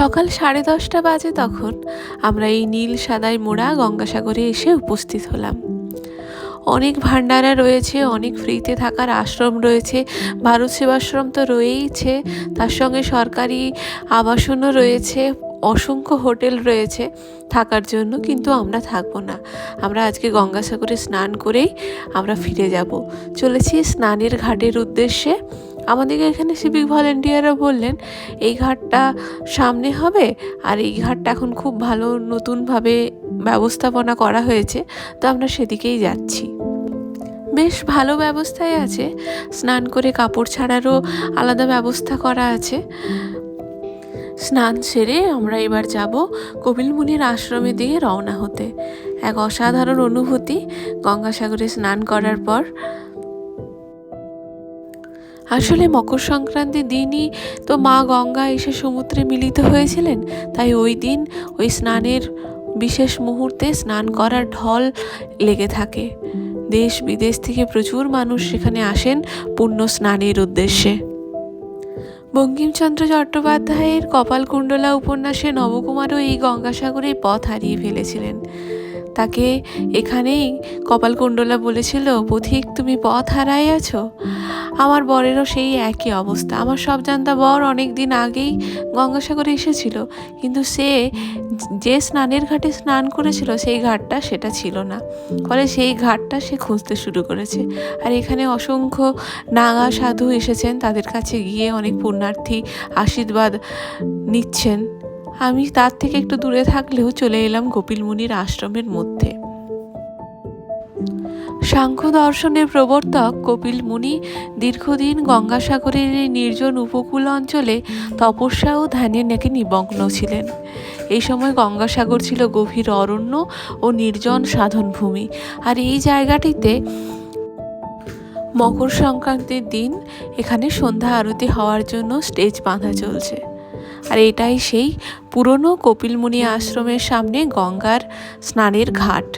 সকাল সাড়ে দশটা বাজে তখন আমরা এই নীল সাদায় মোড়া গঙ্গাসাগরে এসে উপস্থিত হলাম। অনেক ভান্ডারা রয়েছে, অনেক ফ্রিতে থাকার আশ্রম রয়েছে, ভারত সেবাশ্রম তো রয়েইছে, তার সঙ্গে সরকারি আবাসনও রয়েছে, অসংখ্য হোটেল রয়েছে থাকার জন্য, কিন্তু আমরা থাকব না। আমরা আজকে গঙ্গাসাগরে স্নান করেই আমরা ফিরে যাব। চলেছি স্নানের ঘাটের উদ্দেশ্যে। আমাদেরকে এখানে সিভিক ভলেন্টিয়াররা বললেন, এই ঘাটটা সামনে হবে আর এই ঘাটটা এখন খুব ভালো নতুনভাবে ব্যবস্থাপনা করা হয়েছে, তো আমরা সেদিকেই যাচ্ছি। বেশ ভালো ব্যবস্থায় আছে, স্নান করে কাপড় ছাড়ারও আলাদা ব্যবস্থা করা আছে। স্নান সেরে আমরা এবার যাব কপিলমুনির আশ্রমে দিয়ে রওনা হতে। এক অসাধারণ অনুভূতি গঙ্গাসাগরে স্নান করার পর আসলে মকর সংক্রান্তির দিনই তো মা গঙ্গা এসে সমুদ্রে মিলিত হয়েছিলেন। তাই ওই দিন ওই স্নানের বিশেষ মুহূর্তে স্নান করার ঢল লেগে থাকে। দেশ বিদেশ থেকে প্রচুর মানুষ সেখানে আসেন পুণ্য স্নানের উদ্দেশ্যে। বঙ্কিমচন্দ্র চট্টোপাধ্যায়ের কপালকুণ্ডলা উপন্যাসে নবকুমারও এই গঙ্গাসাগরে পথ হারিয়ে ফেলেছিলেন। তাকে এখানেই কপালকুণ্ডলা বলেছিল, পথিক, তুমি পথ হারাইয়াছ আমার বরেরও সেই একই অবস্থা। আমার সব জানতা বর অনেক দিন আগেই গঙ্গাসাগরে এসেছিল, কিন্তু সে যে স্নানের ঘাটে স্নান করেছিল, সেই ঘাটটা সেটা ছিল না। ফলে সেই ঘাটটা সে খুঁজতে শুরু করেছে। আর এখানে অসংখ্য নাগা সাধু এসেছেন, তাদের কাছে গিয়ে অনেক পুণ্যার্থী আশীর্বাদ নিচ্ছেন। আমি তার থেকে একটু দূরে থাকলেও চলে এলাম কপিল মুনির আশ্রমের মধ্যে। সাংখ্য দর্শনের প্রবর্তক কপিল মুনি দীর্ঘদিন গঙ্গাসাগরের এই নির্জন উপকূল অঞ্চলে তপস্যা ও ধ্যানে নাকি নিমগ্ন ছিলেন। এই সময় গঙ্গাসাগর ছিল গভীর অরণ্য ও নির্জন সাধনভূমি। আর এই জায়গাটিতে মকর সংক্রান্তির দিন এখানে সন্ধ্যা আরতি হওয়ার জন্য স্টেজ বাঁধা চলছে। আর এটাই সেই পুরনো কপিলমুনি আশ্রমের সামনে গঙ্গার স্নানের ঘাট।